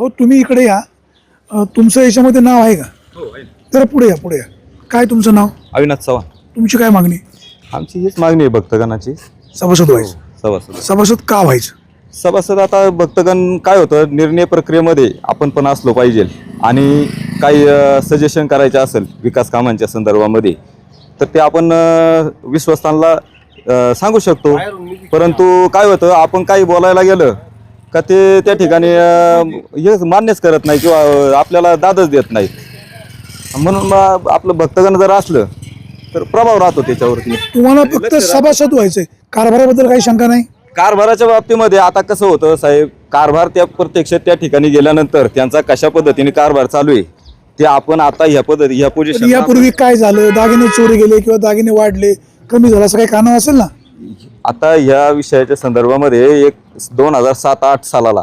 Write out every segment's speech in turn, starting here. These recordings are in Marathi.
हो तुम्ही इकडे या. अ, तुमचं याच्यामध्ये नाव आहे का? जरा पुढे या पुढे या. काय तुमचं नाव? अविनाश चव्हाण. तुमची काय मागणी? आमची हीच मागणी आहे भक्तगणाची. सभासद व्हायचं. सभासद. सभासद का व्हायचं? सभासद आता भक्तगण काय होतं निर्णय प्रक्रियेमध्ये आपण पण असलो पाहिजे. आणि काही सजेशन करायचे असेल विकास कामांच्या संदर्भामध्ये तर ते आपण अ, विश्वस्तांना अ, सांगू शकतो. परंतु काय होतं आपण काही बोलायला गेलं का ते त्या ठिकाणी अ, हे मान्यच करत नाही किंवा अ, आपल्याला दादच देत नाहीत म्हणून मग आपलं भक्तगण जर असलं तर प्रभाव राहतो त्याच्यावरती. तुम्हाला फक्त सभासद व्हायचंय. कारभाराबद्दल काही शंका नाही? कारभाराच्या बाबतीमध्ये आता कसं होतं साहेब कारभार त्या प्रत्यक्ष त्या ठिकाणी गेल्यानंतर त्यांचा कशा पद्धतीने कारभार चालू आहे ते आपण आता ह्या पद्धती ह्या पोझिशन यापूर्वी काय झालं? दागिने चोरी गेले किंवा दागिने वाढले कमी झालं असं काही कानाव असेल ना? आता ह्या विषयाच्या संदर्भामध्ये एक दोन हजार सात आठ सालाला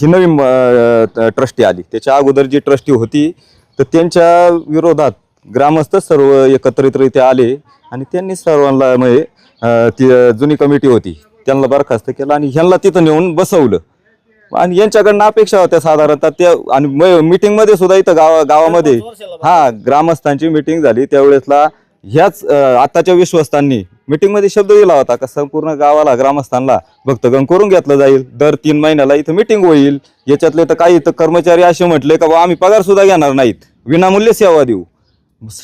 ही नवीन ट्रस्टी आली. त्याच्या अगोदर जी ट्रस्टी होती तर त्यांच्या विरोधात ग्रामस्थ सर्व एकत्रितरित्या आले आणि त्यांनी सर्वांना म्हणजे ती जुनी कमिटी होती त्यांना बरखास्त केलं आणि ह्यांना तिथं नेऊन बसवलं. आणि यांच्याकडनं अपेक्षा होत्या साधारणतः त्या आणि मिटिंगमध्ये सुद्धा इथं गावा गावामध्ये हा ग्रामस्थांची मिटिंग झाली. त्यावेळेसला ह्याच आत्ताच्या विश्वस्तांनी मिटिंगमध्ये शब्द दिला होता का संपूर्ण गावाला ग्रामस्थांना भक्तगण करून घेतलं जाईल. दर तीन महिन्याला इथं मिटिंग होईल. याच्यातले तर काही तर कर्मचारी असे म्हटले का बुवा आम्ही पगार सुद्धा घेणार नाहीत. विनामूल्य सेवा देऊ.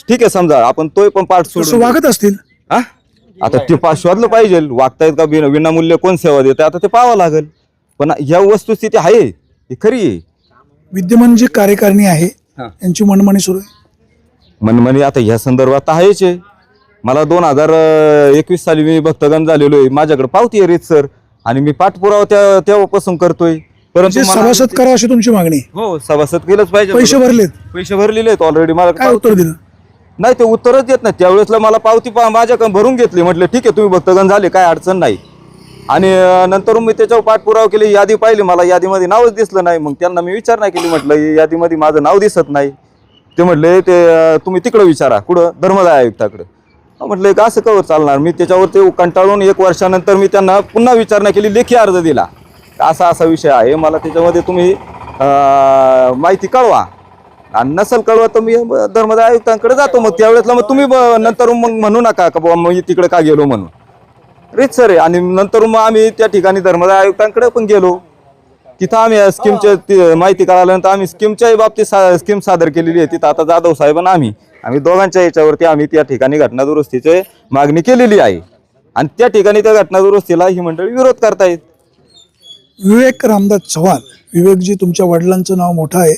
ठीक आहे समजा आपण तोय पण पाठ सोडून वागत असतील. हा? आता ते पा शोधलं पाहिजे. वागतायत का बिन विनामूल्य कोण सेवा देत आता ते पाहावं लागेल. पण ह्या वस्तुस्थिती आहे. ही खरी आहे. विद्यमान जी कार्यकारिणी आहे हा. यांची मनमानी सुरू आहे. मनमानी आता ह्या संदर्भात आहेच आहे. मला दोन हजार एकवीस साली मी भक्तगण झालेलो आहे. माझ्याकडे पावती आहे रीत सर. आणि मी पाठपुरावा त्या तेव्हापासून करतोय. परंतु म्हणजे मला- सभासद करा अशी तुमची मागणी. हो सभासद केलंच पाहिजे पैसे भरलेत. पैसे भरलेले आहेत ऑलरेडी मला काय उत्तर दिलं? नाही ते उत्तरच देत नाही त्यावेळेसला मला पावती पा माझ्याकडे भरून घेतली. म्हटलं ठीक आहे तुम्ही भक्तगण झाले काय अडचण नाही. आणि अं, नंतर मी त्याच्यावर पाठपुरावा केली. यादी पाहिली. मला यादीमध्ये नावच दिसलं नाही. मग त्यांना मी विचारणा केली. म्हटलं "या यादीमध्ये माझं नाव दिसत नाही. ते म्हटले ते अं, तुम्ही तिकडं विचारा. कुठं? धर्मदाय आयुक्ताकडं. म्हटलं "एक असं कवर चालणार. मी त्याच्यावर ते कंटाळून एक वर्षानंतर मी त्यांना पुन्हा विचारणा केली लेखी अर्ज दिला. असा असा विषय आहे. मला त्याच्यामध्ये तुम्ही माहिती कळवा. आणि नसेल कळवा तर मी धर्मदाय आयुक्तांकडे जातो. मग त्यावेळेसला मग तुम्ही ब- नंतर मग म्हणू नका का बाबा मी तिकडे का गेलो म्हणून? रीत सर आहे. आणि नंतर मग आम्ही त्या ठिकाणी धर्मदाय आयुक्तांकडे पण गेलो. तिथं आम्ही या स्कीमच्या ती- माहिती कळाल्यानंतर आम्ही स्कीमच्याही बाबतीत सा स्कीम सादर केलेली आहे. तिथं आता जाधव साहेबांना आम्ही. आम्ही दोघांच्या याच्यावरती आम्ही त्या ठिकाणी घटनादुरुस्तीची मागणी केलेली आहे. आणि त्या ठिकाणी त्या घटना दुरुस्तीला ही मंडळी विरोध करतायत. विवेक रामदास चव्हाण विवेकजी तुमच्या वडिलांचं नाव मोठं आहे.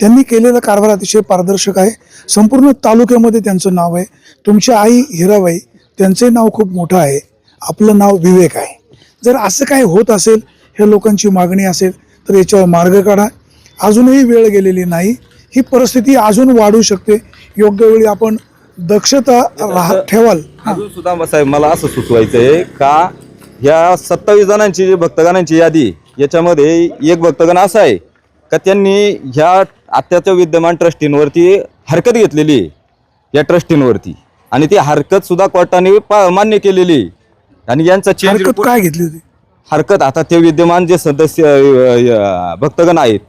त्यांनी केलेला कारभार अतिशय पारदर्शक आहे. संपूर्ण तालुक्यामध्ये त्यांचं नाव आहे. तुमची आई हिराबाई त्यांचे नाव खूप मोठं आहे. आपलं नाव विवेक आहे. जर असं काही होत असेल ह्या लोकांची मागणी असेल तर याच्यावर मार्ग काढा. अजूनही वेळ गेलेली नाही. ही परिस्थिती अजून वाढू शकते. योग्य वेळी आपण दक्षता राह ठेवाल. अजून सुद्धा साहेब मला असं सुचवायचं आहे का ह्या सत्तावीस जणांची जी भक्तगणांची यादी याच्यामध्ये एक भक्तगण असा आहे का त्यांनी ह्या आत्याच्या विद्यमान ट्रस्टींवरती हरकत घेतलेली आहे या ट्रस्टींवरती. आणि ती हरकत सुद्धा कोर्टाने मान्य केलेली आणि यांचा चेंज काय घेतली होती? हरकत आता ते विद्यमान जे सदस्य भक्तगण आहेत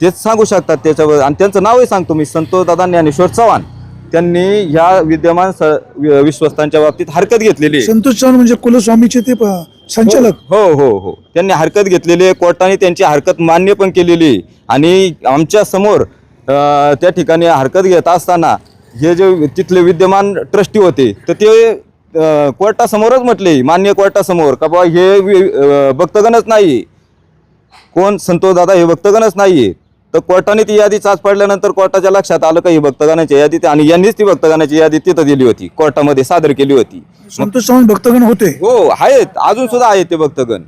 तेच सांगू शकतात त्याच्यावर. आणि त्यांचं नावही सांगतो मी संतोष दादा ज्ञानेश्वर चव्हाण. त्यांनी ह्या विद्यमान विश्वस्तांच्या बाबतीत हरकत घेतलेली आहे. संतोष चव्हाण म्हणजे कुलस्वामीचे ते प- संचालक. हो हो हो त्यांनी हरकत घेतलेली आहे कोर्टाने त्यांची हरकत मान्य पण केलेली आहे. आणि आमच्यासमोर त्या ठिकाणी हरकत घेत असताना हे जे तिथले विद्यमान ट्रस्टी होते तर ते कोर्टासमोरच म्हटले मान्य कोर्टासमोर का बाबा हे भक्तगणच नाही. कोण? संतोष दादा हे भक्तगणच नाहीये तर कोर्टाने ती यादी चाच पडल्यानंतर कोर्टाच्या लक्षात आलं का ही भक्तगणाची यादी ते- आणि यांनीच ती भक्तगणाची यादी तिथं दिली होती. कोर्टामध्ये सादर केली होती. संतोष भक्तगण होते. हो आहेत. अजून सुद्धा आहेत ते भक्तगण.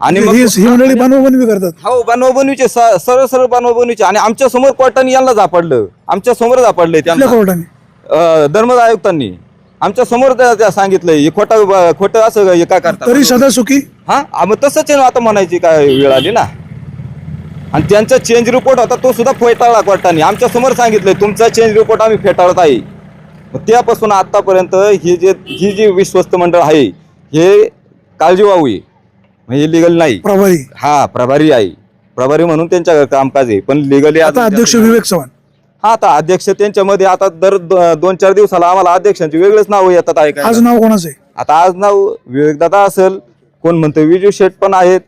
आणि मग ही ही मंडळी बनवबनवी करतात. हो बनवा बनवीचे स- सरळ सरळ बनवा बनवीचे आणि आमच्यासमोर कोर्टाने यांना झापडलं. आमच्यासमोर झापडलंय त्यांना. कोर्टाने? अं, धर्मदाय आयुक्तांनी. आमच्यासमोर त्या त्या सांगितलंय. हे खोटं खोटं असं हे काय करतात? तरी सदा सुखी हा आ, मग तसंच आहे ना आता म्हणायची काय वेळ आली ना? आणि त्यांचा चेंज रिपोर्ट होता तो सुद्धा फेटाळला कोर्टाने. आमच्यासमोर सांगितलंय तुमचा चेंज रिपोर्ट आम्ही फेटाळत आहे. मग त्यापासून आतापर्यंत ही जे ही जी विश्वस्त मंडळ आहे हे काळजीवाहू आहे. म्हणजे लिगल नाही. प्रभारी. हा प्रभारी आहे. प्रभारी म्हणून त्यांच्या कामकाज आहे. पण लिगली आता अध्यक्ष विवेक चव्हाण. हा आता अध्यक्ष त्यांच्यामध्ये आता दर दोन चार दिवसाला आम्हाला अध्यक्षांची वेगळेच नाव येतात आहे आज नाव कोणाचं आहे? आता आज नाव विवेकदादा असेल कोण म्हणतं विजू शेठ पण आहेत.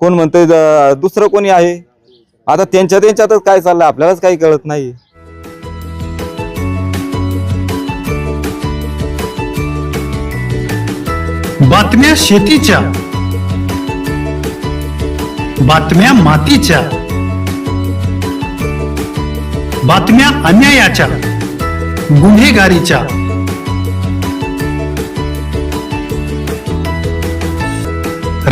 कोण म्हणतंय द- दुसरं कोणी आहे? आता त्यांच्या त्यांच्यातच काय चाललं आपल्यालाच काही कळत नाही बातम्या शेतीच्या. बातम्या मातीच्या. बातम्या अन्यायाच्या. गुन्हेगारीच्या.